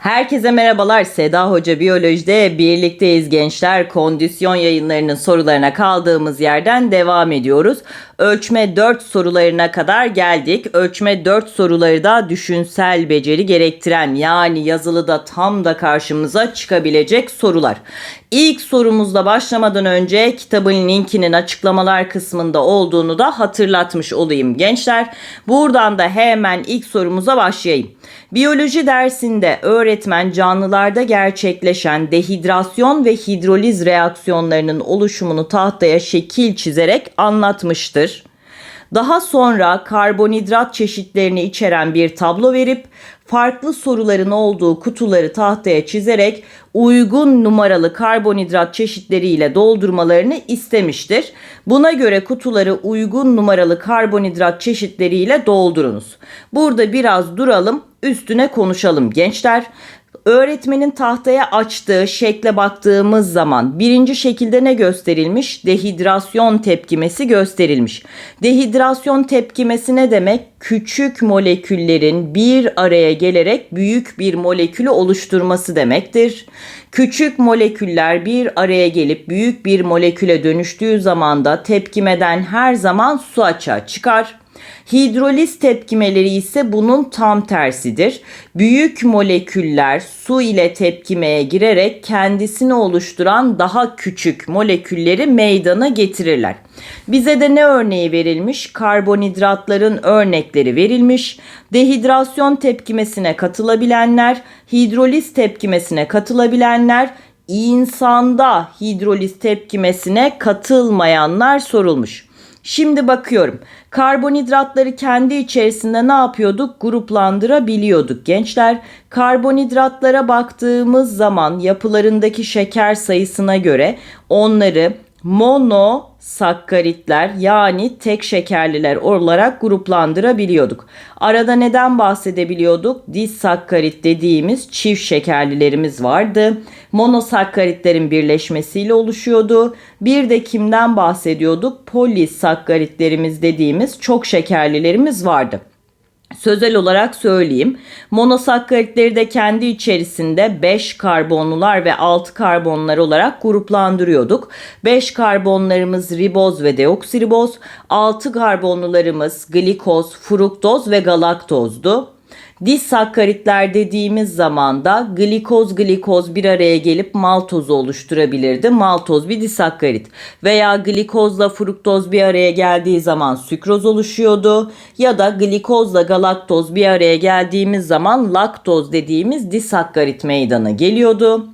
Herkese merhabalar. Seda Hoca Biyoloji'de birlikteyiz gençler. Kondisyon yayınlarının sorularına kaldığımız yerden devam ediyoruz. Ölçme 4 sorularına kadar geldik. Ölçme 4 soruları da düşünsel beceri gerektiren yani yazılıda tam da karşımıza çıkabilecek sorular. İlk sorumuzla başlamadan önce kitabın linkinin açıklamalar kısmında olduğunu da hatırlatmış olayım gençler. Buradan da hemen ilk sorumuza başlayayım. Biyoloji dersinde öğretmen canlılarda gerçekleşen dehidrasyon ve hidroliz reaksiyonlarının oluşumunu tahtaya şekil çizerek anlatmıştır. Daha sonra karbonhidrat çeşitlerini içeren bir tablo verip farklı soruların olduğu kutuları tahtaya çizerek uygun numaralı karbonhidrat çeşitleriyle doldurmalarını istemiştir. Buna göre kutuları uygun numaralı karbonhidrat çeşitleriyle doldurunuz. Burada biraz duralım, üstüne konuşalım gençler. Öğretmenin tahtaya açtığı şekle baktığımız zaman birinci şekilde ne gösterilmiş? Dehidrasyon tepkimesi gösterilmiş. Dehidrasyon tepkimesi ne demek? Küçük moleküllerin bir araya gelerek büyük bir molekülü oluşturması demektir. Küçük moleküller bir araya gelip büyük bir moleküle dönüştüğü zaman da tepkimeden her zaman su açığa çıkar. Hidroliz tepkimeleri ise bunun tam tersidir. Büyük moleküller su ile tepkimeye girerek kendisini oluşturan daha küçük molekülleri meydana getirirler. Bize de ne örneği verilmiş? Karbonhidratların örnekleri verilmiş. Dehidrasyon tepkimesine katılabilenler, hidroliz tepkimesine katılabilenler, insanda hidroliz tepkimesine katılmayanlar sorulmuş. Şimdi bakıyorum. Karbonhidratları kendi içerisinde ne yapıyorduk? Gruplandırabiliyorduk gençler. Karbonhidratlara baktığımız zaman yapılarındaki şeker sayısına göre onları monosakkaritler yani tek şekerliler olarak gruplandırabiliyorduk. Arada neden bahsedebiliyorduk? Disakkarit dediğimiz çift şekerlilerimiz vardı. Monosakkaritlerin birleşmesiyle oluşuyordu. Bir de kimden bahsediyorduk? Polisakkaritlerimiz dediğimiz çok şekerlilerimiz vardı. Sözel olarak söyleyeyim. Monosakkaritleri de kendi içerisinde 5 karbonlular ve 6 karbonlar olarak gruplandırıyorduk. 5 karbonlarımız riboz ve deoksiriboz, 6 karbonlularımız glikoz, fruktoz ve galaktozdu. Disakkaritler dediğimiz zaman da glikoz glikoz bir araya gelip maltozu oluşturabilirdi. Maltoz bir disakkarit. Veya glikozla fruktoz bir araya geldiği zaman sükroz oluşuyordu. Ya da glikozla galaktoz bir araya geldiğimiz zaman laktoz dediğimiz disakkarit meydana geliyordu.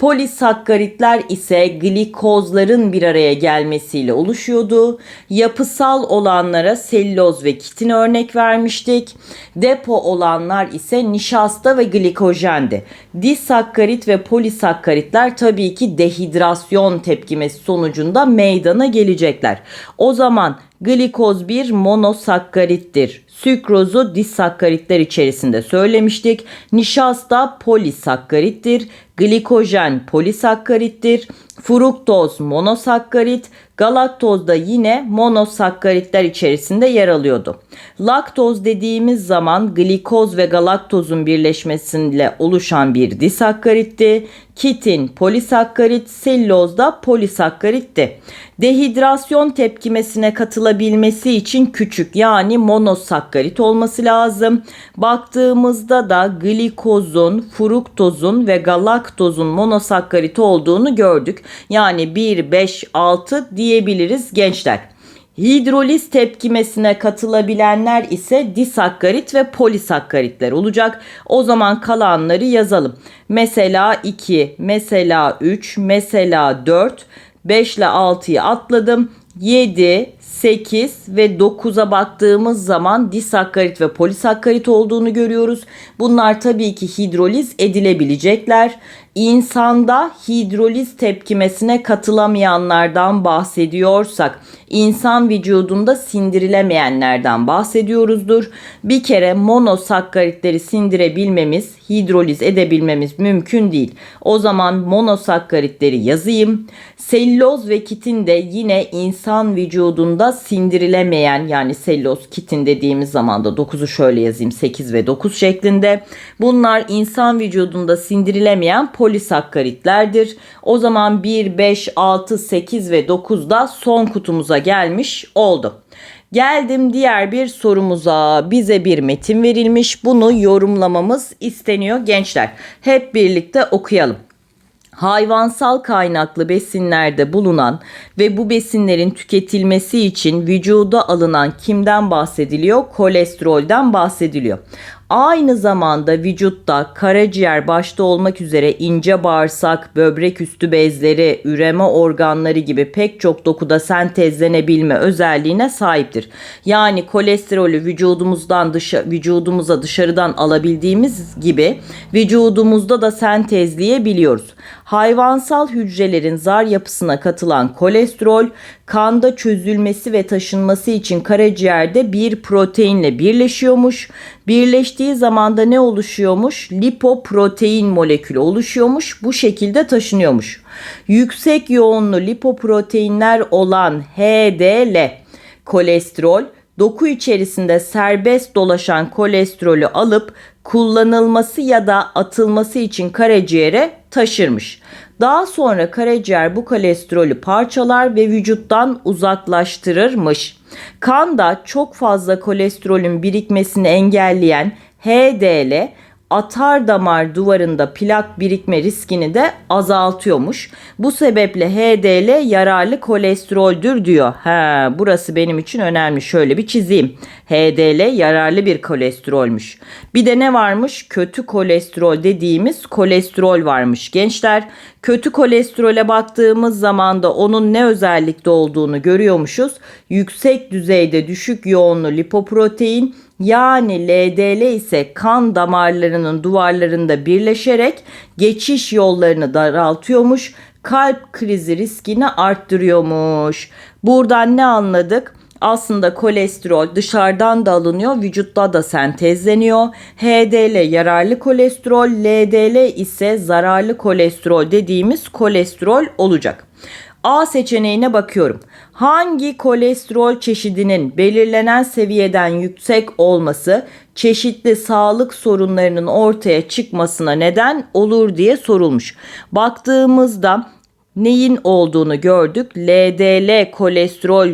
Polisakkaritler ise glikozların bir araya gelmesiyle oluşuyordu. Yapısal olanlara selüloz ve kitin örnek vermiştik. Depo olanlar ise nişasta ve glikojendi. Disakkarit ve polisakkaritler tabii ki dehidrasyon tepkimesi sonucunda meydana gelecekler. O zaman glikoz bir monosakkarittir. Sükrozu disakkaritler içerisinde söylemiştik. Nişasta polisakkarittir. Glikojen polisakkarittir. Fruktoz monosakkarit, galaktoz da yine monosakkaritler içerisinde yer alıyordu. Laktoz dediğimiz zaman glikoz ve galaktozun birleşmesiyle oluşan bir disakkaritti. Kitin polisakkarit, selüloz da polisakkaritti. Dehidrasyon tepkimesine katılabilmesi için küçük yani monosakkarit olması lazım. Baktığımızda da glikozun, fruktozun ve galaktozun monosakkarit olduğunu gördük. Yani 1, 5, 6 diyebiliriz gençler. Hidroliz tepkimesine katılabilenler ise disakkarit ve polisakkaritler olacak. O zaman kalanları yazalım. Mesela 2, mesela 3, mesela 4, 5 ile 6'yı atladım. 7, 8 ve 9'a baktığımız zaman disakkarit ve polisakkarit olduğunu görüyoruz. Bunlar tabii ki hidroliz edilebilecekler. İnsanda hidroliz tepkimesine katılamayanlardan bahsediyorsak, insan vücudunda sindirilemeyenlerden bahsediyoruzdur. Bir kere monosakkaritleri sindirebilmemiz, hidroliz edebilmemiz mümkün değil. O zaman monosakkaritleri yazayım. Selüloz ve kitin de yine insan vücudunda sindirilemeyen yani selüloz kitin dediğimiz zaman da 9'u şöyle yazayım 8 ve 9 şeklinde. Bunlar insan vücudunda sindirilemeyen polisakkaritlerdir. O zaman 1, 5, 6, 8 ve 9 da son kutumuza gelmiş oldu. Geldim diğer bir sorumuza. Bize bir metin verilmiş. Bunu yorumlamamız isteniyor gençler. Hep birlikte okuyalım hayvansal kaynaklı besinlerde bulunan ve bu besinlerin tüketilmesi için vücuda alınan kimden bahsediliyor? Kolesterolden bahsediliyor. Aynı zamanda vücutta karaciğer başta olmak üzere ince bağırsak, böbrek üstü bezleri, üreme organları gibi pek çok dokuda sentezlenebilme özelliğine sahiptir. Yani kolesterolü vücudumuzdan dışa, vücudumuza dışarıdan alabildiğimiz gibi vücudumuzda da sentezleyebiliyoruz. Hayvansal hücrelerin zar yapısına katılan kolesterol kanda çözülmesi ve taşınması için karaciğerde bir proteinle birleşiyormuş. Birleştiği zaman da ne oluşuyormuş? Lipoprotein molekülü oluşuyormuş. Bu şekilde taşınıyormuş. Yüksek yoğunlu lipoproteinler olan HDL kolesterol doku içerisinde serbest dolaşan kolesterolü alıp kullanılması ya da atılması için karaciğere taşırmış. Daha sonra karaciğer bu kolesterolü parçalar ve vücuttan uzaklaştırırmış. Kanda çok fazla kolesterolün birikmesini engelleyen HDL atar damar duvarında plak birikme riskini de azaltıyormuş. Bu sebeple HDL yararlı kolesteroldür diyor. He, burası benim için önemli. Şöyle bir çizeyim. HDL yararlı bir kolesterolmüş. Bir de ne varmış? Kötü kolesterol dediğimiz kolesterol varmış. Gençler kötü kolesterole baktığımız zaman da onun ne özellikte olduğunu görüyormuşuz. Yüksek düzeyde düşük yoğunlu lipoprotein yani LDL ise kan damarlarının duvarlarında birleşerek geçiş yollarını daraltıyormuş, kalp krizi riskini arttırıyormuş. Buradan ne anladık? Aslında kolesterol dışarıdan da alınıyor, vücutta da sentezleniyor. HDL yararlı kolesterol, LDL ise zararlı kolesterol dediğimiz kolesterol olacak. A seçeneğine bakıyorum. Hangi kolesterol çeşidinin belirlenen seviyeden yüksek olması çeşitli sağlık sorunlarının ortaya çıkmasına neden olur diye sorulmuş. Baktığımızda neyin olduğunu gördük. LDL kolesterol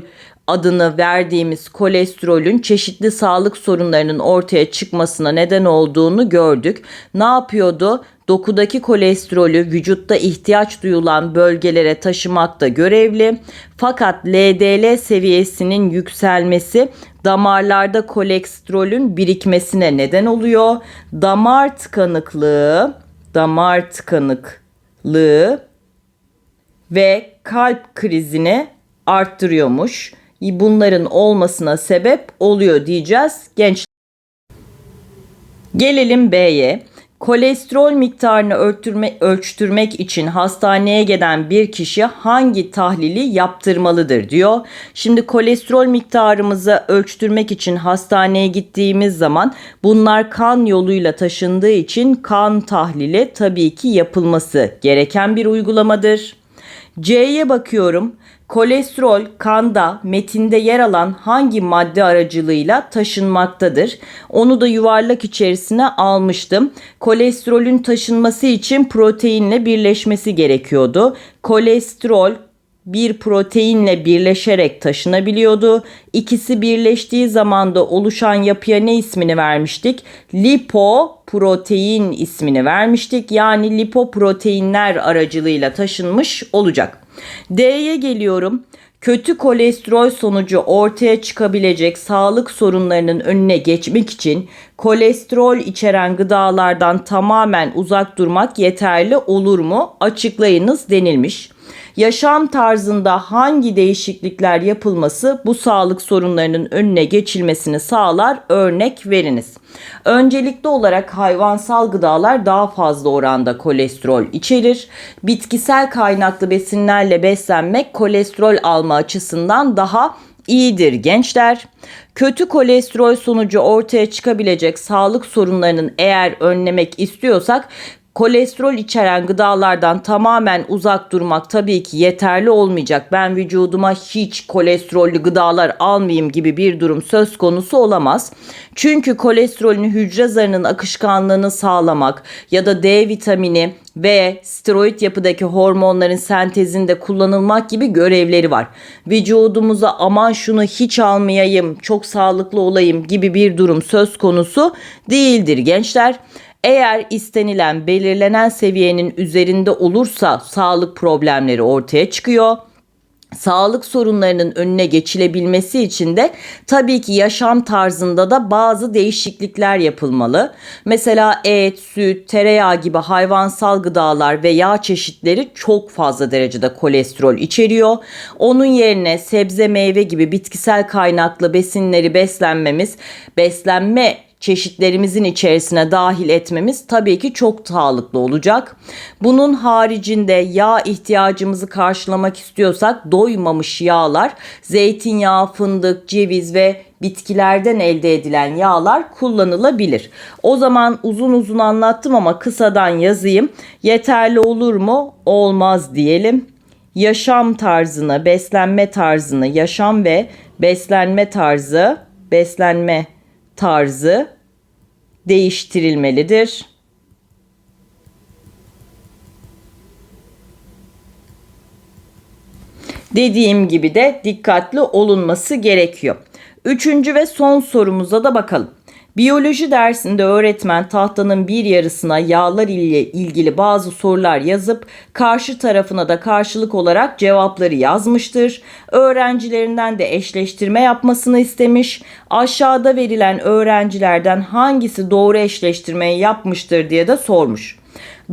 adını verdiğimiz kolesterolün çeşitli sağlık sorunlarının ortaya çıkmasına neden olduğunu gördük. Ne yapıyordu? Dokudaki kolesterolü vücutta ihtiyaç duyulan bölgelere taşımakta görevli. Fakat LDL seviyesinin yükselmesi damarlarda kolesterolün birikmesine neden oluyor. Damar tıkanıklığı, damar tıkanıklığı ve kalp krizini arttırıyormuş bunların olmasına sebep oluyor diyeceğiz genç. Gelelim B'ye. Kolesterol miktarını ölçtürme, ölçtürmek için hastaneye gelen bir kişi hangi tahlili yaptırmalıdır diyor. Şimdi kolesterol miktarımızı ölçtürmek için hastaneye gittiğimiz zaman bunlar kan yoluyla taşındığı için kan tahlili tabii ki yapılması gereken bir uygulamadır. C'ye bakıyorum. Kolesterol kanda metinde yer alan hangi madde aracılığıyla taşınmaktadır? Onu da yuvarlak içerisine almıştım. Kolesterolün taşınması için proteinle birleşmesi gerekiyordu. Kolesterol bir proteinle birleşerek taşınabiliyordu. İkisi birleştiği zaman da oluşan yapıya ne ismini vermiştik? Lipoprotein ismini vermiştik. Yani lipoproteinler aracılığıyla taşınmış olacak. D'ye geliyorum. Kötü kolesterol sonucu ortaya çıkabilecek sağlık sorunlarının önüne geçmek için kolesterol içeren gıdalardan tamamen uzak durmak yeterli olur mu? Açıklayınız denilmiş. Yaşam tarzında hangi değişiklikler yapılması bu sağlık sorunlarının önüne geçilmesini sağlar? Örnek veriniz. Öncelikli olarak hayvansal gıdalar daha fazla oranda kolesterol içerir. Bitkisel kaynaklı besinlerle beslenmek kolesterol alma açısından daha iyidir gençler. Kötü kolesterol sonucu ortaya çıkabilecek sağlık sorunlarının eğer önlemek istiyorsak kolesterol içeren gıdalardan tamamen uzak durmak tabii ki yeterli olmayacak. Ben vücuduma hiç kolesterollü gıdalar almayayım gibi bir durum söz konusu olamaz. Çünkü kolesterolün hücre zarının akışkanlığını sağlamak ya da D vitamini ve steroid yapıdaki hormonların sentezinde kullanılmak gibi görevleri var. Vücudumuza aman şunu hiç almayayım, çok sağlıklı olayım gibi bir durum söz konusu değildir gençler. Eğer istenilen belirlenen seviyenin üzerinde olursa sağlık problemleri ortaya çıkıyor. Sağlık sorunlarının önüne geçilebilmesi için de tabii ki yaşam tarzında da bazı değişiklikler yapılmalı. Mesela et, süt, tereyağı gibi hayvansal gıdalar ve yağ çeşitleri çok fazla derecede kolesterol içeriyor. Onun yerine sebze, meyve gibi bitkisel kaynaklı besinleri beslenmemiz, beslenme çeşitlerimizin içerisine dahil etmemiz tabii ki çok sağlıklı olacak. Bunun haricinde yağ ihtiyacımızı karşılamak istiyorsak doymamış yağlar, zeytinyağı, fındık, ceviz ve bitkilerden elde edilen yağlar kullanılabilir. O zaman uzun uzun anlattım ama kısadan yazayım. Yeterli olur mu? Olmaz diyelim. Yaşam tarzını, beslenme tarzını, yaşam ve beslenme tarzı, beslenme tarzı değiştirilmelidir. Dediğim gibi de dikkatli olunması gerekiyor. Üçüncü ve son sorumuza da bakalım. Biyoloji dersinde öğretmen tahtanın bir yarısına yağlar ile ilgili bazı sorular yazıp karşı tarafına da karşılık olarak cevapları yazmıştır. Öğrencilerinden de eşleştirme yapmasını istemiş. Aşağıda verilen öğrencilerden hangisi doğru eşleştirmeyi yapmıştır diye de sormuş.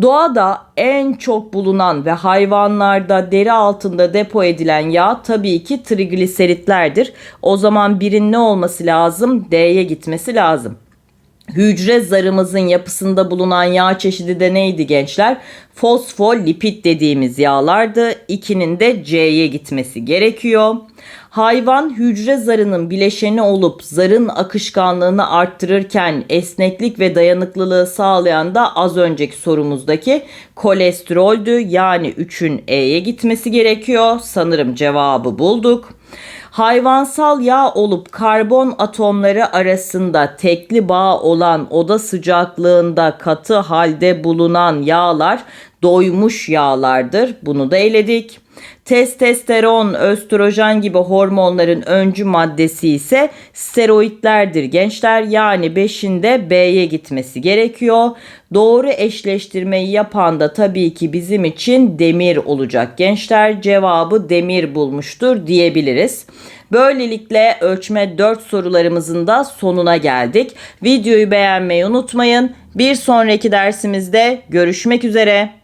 Doğada en çok bulunan ve hayvanlarda deri altında depo edilen yağ tabii ki trigliseritlerdir. O zaman birin ne olması lazım? D'ye gitmesi lazım. Hücre zarımızın yapısında bulunan yağ çeşidi de neydi gençler? Fosfolipid dediğimiz yağlardı. İkinin de C'ye gitmesi gerekiyor. Hayvan hücre zarının bileşeni olup zarın akışkanlığını arttırırken esneklik ve dayanıklılığı sağlayan da az önceki sorumuzdaki kolesteroldü. Yani 3'ün E'ye gitmesi gerekiyor. Sanırım cevabı bulduk. Hayvansal yağ olup karbon atomları arasında tekli bağ olan oda sıcaklığında katı halde bulunan yağlar doymuş yağlardır. Bunu da eledik. Testosteron, östrojen gibi hormonların öncü maddesi ise steroidlerdir gençler. Yani 5'inde B'ye gitmesi gerekiyor. Doğru eşleştirmeyi yapan da tabii ki bizim için demir olacak gençler. Cevabı demir bulmuştur diyebiliriz. Böylelikle ölçme 4 sorularımızın da sonuna geldik. Videoyu beğenmeyi unutmayın. Bir sonraki dersimizde görüşmek üzere.